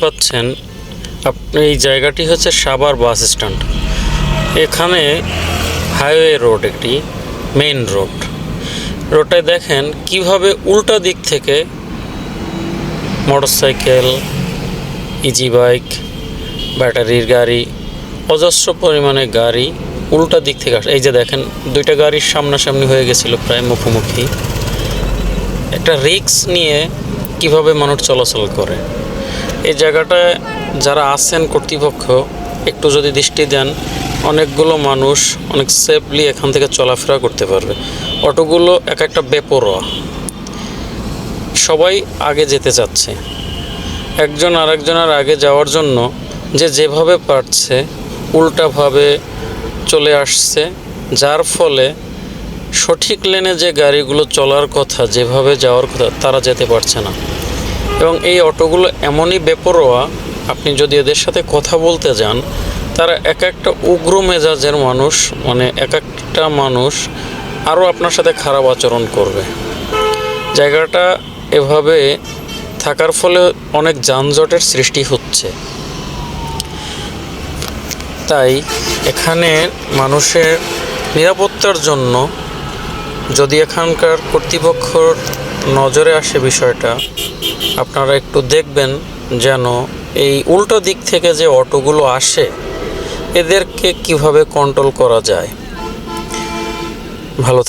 পাচ্ছেন, আপনি এই জায়গাটি হচ্ছে সাভার বাস স্ট্যান্ড। এখানে হাইওয়ে রোড একটি, মেইন রোড। রোডটায় দেখেন কীভাবে উল্টা দিক থেকে মোটরসাইকেল, ইজি বাইক, ব্যাটারির গাড়ি, অজস্র পরিমাণে গাড়ি উল্টা দিক থেকে আসে। এই যে দেখেন, দুইটা গাড়ির সামনাসামনি হয়ে গেছিল প্রায় মুখোমুখি। একটা রিক্স নিয়ে কীভাবে মানুষ চলাচল করে। এই জায়গাটায় যারা আছেন কর্তৃপক্ষ, একটু যদি দৃষ্টি দেন, অনেকগুলো মানুষ অনেক সেফলি এখান থেকে চলাফেরা করতে পারবে। অটোগুলো এক একটা বেপরোয়া। সবাই আগে যেতে চাচ্ছে। একজন আরেকজনের আগে যাওয়ার জন্য যে যেভাবে পারছে, উল্টাভাবে চলে আসছে, যার ফলে সঠিক লেনে যে গাড়িগুলো চলার কথা, যেভাবে যাওয়ার কথা, তারা যেতে পারছে না। এবং এই অটোগুলো এমনই বেপরোয়া, আপনি যদি এদের সাথে কথা বলতে যান, তারা এক একটা উগ্র মেজাজের মানুষ মানে এক একটা মানুষ আরও আপনার সাথে খারাপ আচরণ করবে। জায়গাটা এভাবে থাকার ফলে অনেক যানজটের সৃষ্টি হচ্ছে। তাই এখানে মানুষের নিরাপত্তার জন্য যদি এখানকার কর্তৃপক্ষর নজরে আসে বিষয়টা আপনারা একটু দেখবেন যেন এই উল্টো দিক থেকে যে অটোগুলো আসে, এদেরকে কীভাবে কন্ট্রোল করা যায়। ভালো